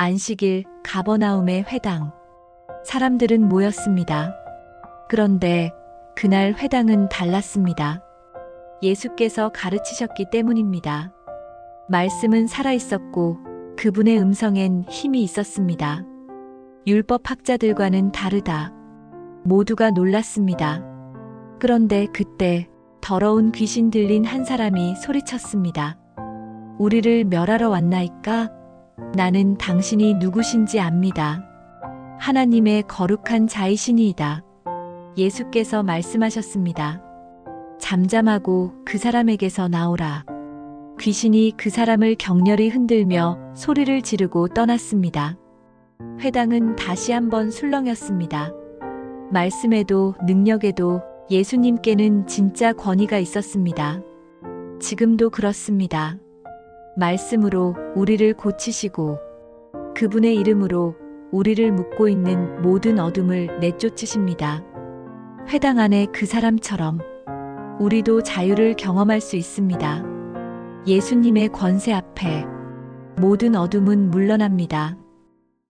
안식일 가버나움의 회당. 사람들은 모였습니다. 그런데 그날 회당은 달랐습니다. 예수께서 가르치셨기 때문입니다. 말씀은 살아있었고 그분의 음성엔 힘이 있었습니다. 율법 학자들과는 다르다. 모두가 놀랐습니다. 그런데 그때 더러운 귀신 들린 한 사람이 소리쳤습니다. 우리를 멸하러 왔나이까? 나는 당신이 누구신지 압니다. 하나님의 거룩한 자이시니이다. 예수께서 말씀하셨습니다. 잠잠하고 그 사람에게서 나오라. 귀신이 그 사람을 격렬히 흔들며 소리를 지르고 떠났습니다. 회당은 다시 한번 술렁였습니다. 말씀에도 능력에도 예수님께는 진짜 권위가 있었습니다. 지금도 그렇습니다. 말씀으로 우리를 고치시고 그분의 이름으로 우리를 묶고 있는 모든 어둠을 내쫓으십니다. 회당 안에 그 사람처럼 우리도 자유를 경험할 수 있습니다. 예수님의 권세 앞에 모든 어둠은 물러납니다.